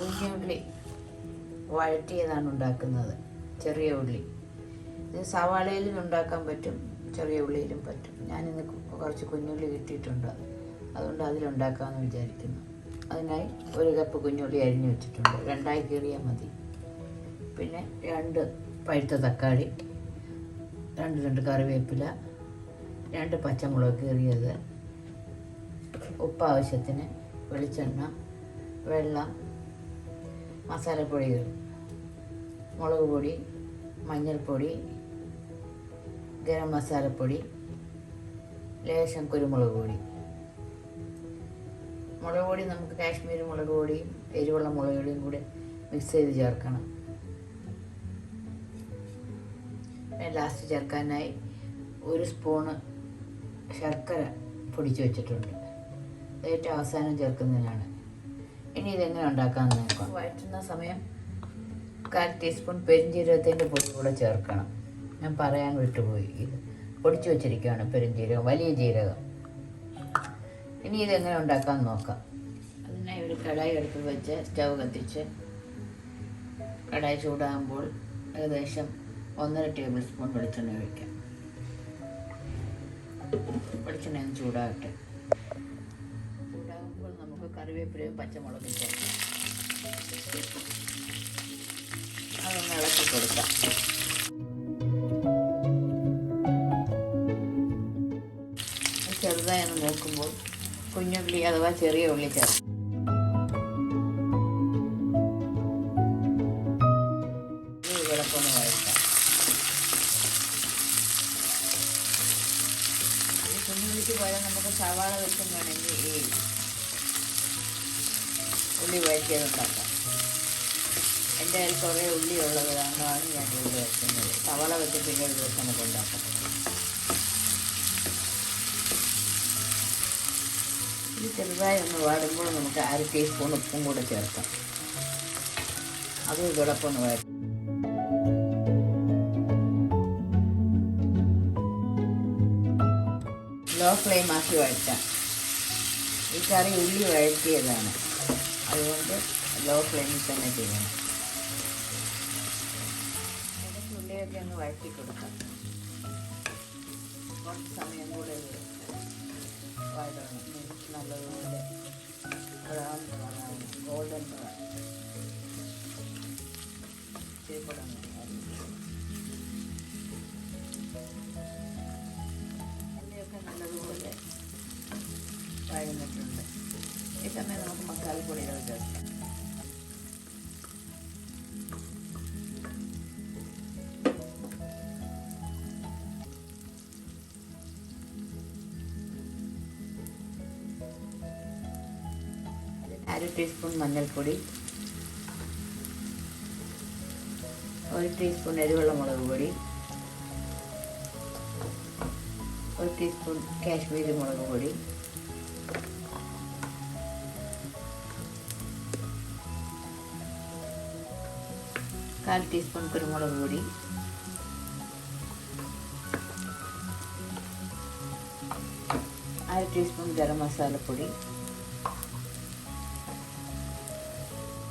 ഒരു കുഞ്ഞുള്ളി വഴറ്റിയതാണ് ഉണ്ടാക്കുന്നത്. ചെറിയ ഉള്ളി. ഇത് സവാളയിലും ഉണ്ടാക്കാൻ പറ്റും ചെറിയ ഉള്ളിയിലും പറ്റും. ഞാനിന്ന് കുറച്ച് കുഞ്ഞുള്ളി കിട്ടിയിട്ടുണ്ട്. അതുകൊണ്ട് അതിലുണ്ടാക്കാമെന്ന് വിചാരിക്കുന്നു. അതിനായി ഒരു കപ്പ് കുഞ്ഞുള്ളി അരിഞ്ഞു വെച്ചിട്ടുണ്ട്. രണ്ടായി കീറിയാൽ മതി. പിന്നെ രണ്ട് പഴുത്ത തക്കാളി രണ്ട് രണ്ട് കറിവേപ്പില രണ്ട് പച്ചമുളക് കീറിയത് ഉപ്പ് ആവശ്യത്തിന് വെളിച്ചെണ്ണ വെള്ളം മസാലപ്പൊടികൾ മുളക് പൊടി മഞ്ഞൾപ്പൊടി ഗരം മസാലപ്പൊടി ലേശം കുരുമുളക് പൊടി മുളക് പൊടി നമുക്ക് കാശ്മീരി മുളക് പൊടിയും എരിവുള്ള മുളക് പൊടിയും കൂടെ മിക്സ് ചെയ്ത് ചേർക്കണം. ലാസ്റ്റ് ചേർക്കാനായി ഒരു സ്പൂണ് ശർക്കര പൊടിച്ച് വെച്ചിട്ടുണ്ട്. ഏറ്റവും അവസാനം ചേർക്കുന്നതിനാണ്. ഇനി ഇതെങ്ങനെ ഉണ്ടാക്കാമെന്ന് നോക്കാം. വഴറ്റുന്ന സമയം കാൽ ടീസ്പൂൺ പെരിഞ്ജീരകത്തിന്റെ പൊടി കൂടെ ചേർക്കണം. ഞാൻ പറയാൻ വിട്ടുപോയി. ഇത് പൊടിച്ചു വെച്ചിരിക്കുകയാണ് പെരിഞ്ജീരകം വലിയ ജീരകം. ഇനി ഇതെങ്ങനെ ഉണ്ടാക്കാമെന്ന് നോക്കാം. അതിനായി ഒരു കടായി എടുത്ത് വെച്ച് സ്റ്റവ് കത്തിച്ച് കടായി ചൂടാകുമ്പോൾ ഏകദേശം ഒന്നര ടേബിൾ സ്പൂൺ വെളിച്ചെണ്ണ ഒഴിക്കാം. വെളിച്ചെണ്ണ ചൂടാകട്ടെ. കറിവേപ്പിലയും പച്ചമുളകും ചേർക്കാം അതൊന്ന് ഇളക്കി കൊടുക്കാം. ചെറുതായി ഒന്ന് നോക്കുമ്പോൾ കുഞ്ഞുള്ളി അഥവാ ചെറിയ ഉള്ളി ചേർക്കും നമുക്ക് സവാള വെച്ചും വേണമെങ്കിൽ ഈ ഉള്ളി വഴറ്റിയത് ഉണ്ടാക്കാം എന്റെ കയ്യിൽ കുറേ ഉള്ളി ഉള്ളത് കാരണമാണ് ഞാൻ ഇത് വയ്ക്കുന്നത്. സവള വെച്ച് പിന്നെ ഒരു ദിവസം നമുക്ക് ഉണ്ടാക്കാം ഇത് ചെറുതായി ഒന്ന് വാടുമ്പോൾ നമുക്ക് അര ടീസ്പൂൺ ഉപ്പും കൂടെ ചേർക്കാം. അതും ഇതോടൊപ്പം ഒന്ന് വഴറ്റും ലോ ഫ്ലെയിം ആക്കി വഴറ്റാം. ഈ കറി ഉള്ളി വഴറ്റിയതാണ്. അതുകൊണ്ട് ലോ ഫ്ലെയിമിൽ തന്നെ ചെയ്യണം. ഇടയ്ക്ക് ഉള്ളിയൊക്കെ ഒന്ന് വഴറ്റി കൊടുക്കാം. കുറച്ച് സമയം കൂടെ വഴറ്റണം. നല്ലതുപോലെ ബ്രൗൺ കളറാണ് ഗോൾഡൻ കളർ ഇച്ചിരി മസാലപ്പൊടികൾ ചേർക്കാം അര ടീസ്പൂൺ മഞ്ഞൾപ്പൊടി. ഒരു ടീസ്പൂൺ എരിവുള്ള മുളക് പൊടി. ഒരു ടീസ്പൂൺ കാശ്മീരി മുളക് പൊടി. കാൽ ടീസ്പൂൺ കുരുമുളക് പൊടി. അര ടീസ്പൂൺ ഗരം മസാലപ്പൊടി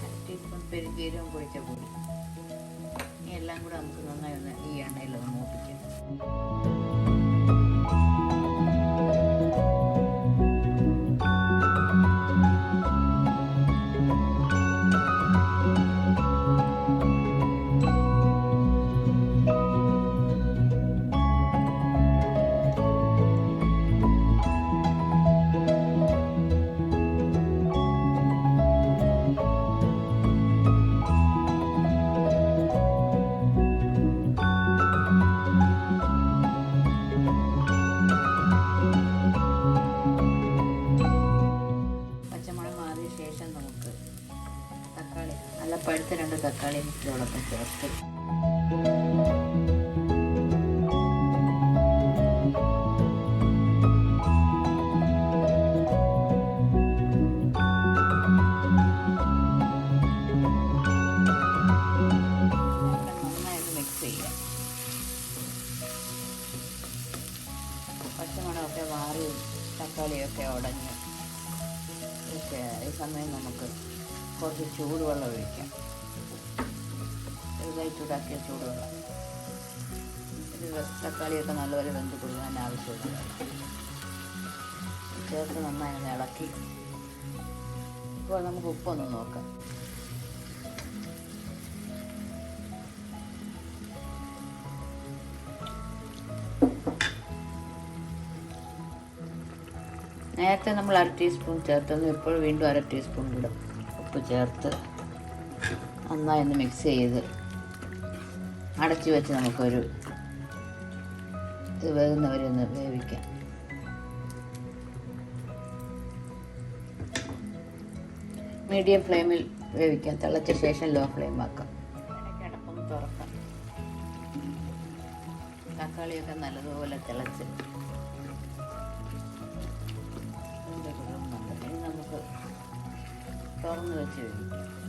അര ടീസ്പൂൺ പെരുംജീരകം പൊടിച്ച പൊടി. എല്ലാം കൂടെ നമുക്ക് നന്നായി ഒന്ന് ഈ എണ്ണയിൽ ഒന്ന് മൂപ്പിക്കാം. തക്കാളിയൊക്കെ ഉടഞ്ഞ്. ഈ സമയം നമുക്ക് കുറച്ച് ചൂടുവെള്ളം ഒഴിക്കാം. ചെറുതായി ചൂടാക്കിയ ചൂടുവെള്ളം തക്കാളിയൊക്കെ നല്ലപോലെ വെന്ത് കൊടുക്കാൻ ആവശ്യമുള്ള ചേർത്ത് നന്നായി ഇളക്കി. ഇപ്പോൾ നമുക്ക് ഉപ്പൊന്ന് നോക്കാം. നേരത്തെ നമ്മൾ അര ടീസ്പൂൺ ചേർത്തത് ഇപ്പോൾ വീണ്ടും അര ടീസ്പൂൺ ഇടും. ഉപ്പ് ചേർത്ത് നന്നായി ഒന്ന് മിക്സ് ചെയ്ത് അടച്ചു വെച്ച് നമുക്കൊരു ഇത് വേകുന്നവരെ ഒന്ന് വേവിക്കാം. മീഡിയം ഫ്ലെയിമിൽ വേവിക്കാം. തിളച്ച ശേഷം ലോ ഫ്ലെയിം ആക്കാം. തക്കാളിയൊക്കെ നല്ലതുപോലെ തിളച്ച്. നമുക്ക് തുറന്ന് വെച്ച് വേവിക്കാം.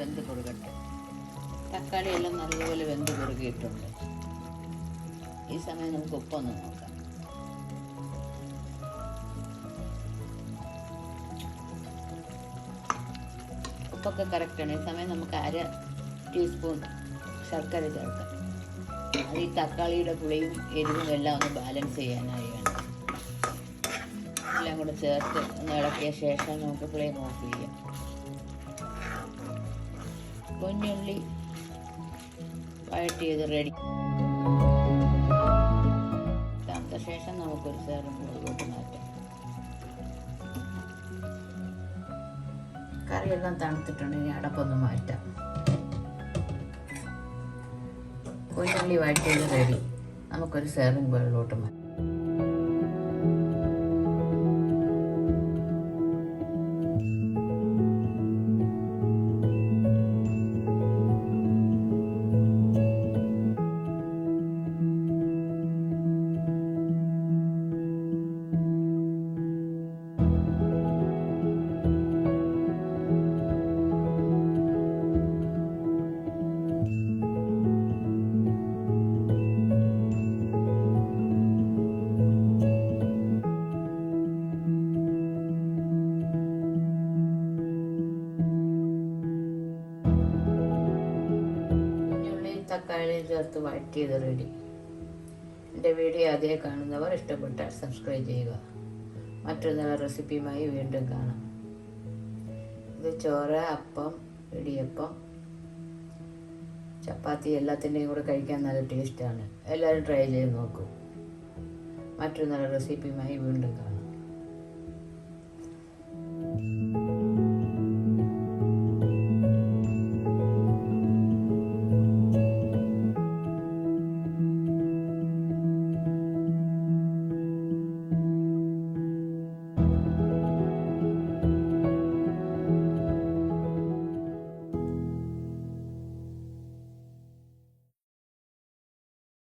വെന്ത് കൊടുക്കട്ടെ. തക്കാളി എല്ലാം നല്ലപോലെ വെന്ത് കുറുകിയിട്ടുണ്ട് ഈ സമയം നമുക്ക് ഉപ്പൊന്ന് നോക്കാം. ഉപ്പൊക്കെ കറക്റ്റാണ് ഈ സമയം നമുക്ക് അര ടീസ്പൂൺ ശർക്കര ചേർക്കാം. അത് ഈ തക്കാളിയുടെ പുളിയും എരിവും എല്ലാം ഒന്ന് ബാലൻസ് ചെയ്യാനായി വേണം. എല്ലാം കൂടെ ചേർത്ത് ഒന്ന് ഇളക്കിയ ശേഷം നമുക്ക് ഫ്ലെയിം ഓഫ് ചെയ്യാം. കുഞ്ഞുള്ളി വഴറ്റിയത് റെഡി തണുത്ത ശേഷം നമുക്കൊരു സേറും മുകളിലോട്ട് മാറ്റാം. കറിയെല്ലാം തണുത്തിട്ടുണ്ട് ഇനി അടപ്പൊന്ന് മാറ്റാം. കുഞ്ഞുള്ളി വഴറ്റിയത് റെഡി നമുക്കൊരു സേറിംഗ് വെള്ളോട്ട് മാറ്റാം. തക്കാളിയും ചേർത്ത് വഴറ്റിയത് റെഡി എന്റെ വീഡിയോ അതേ കാണുന്നവർ ഇഷ്ടപ്പെട്ടാൽ സബ്സ്ക്രൈബ് ചെയ്യുക. മറ്റൊരു റെസിപ്പിയുമായി വീണ്ടും കാണാം. ഇത് ചോറ് അപ്പം ഇടിയപ്പം ചപ്പാത്തി എല്ലാത്തിന്റെയും കൂടെ കഴിക്കാൻ നല്ല ടേസ്റ്റാണ് എല്ലാവരും ട്രൈ ചെയ്ത് നോക്കൂ. മറ്റൊരു റെസിപ്പിയുമായി വീണ്ടും കാണാം.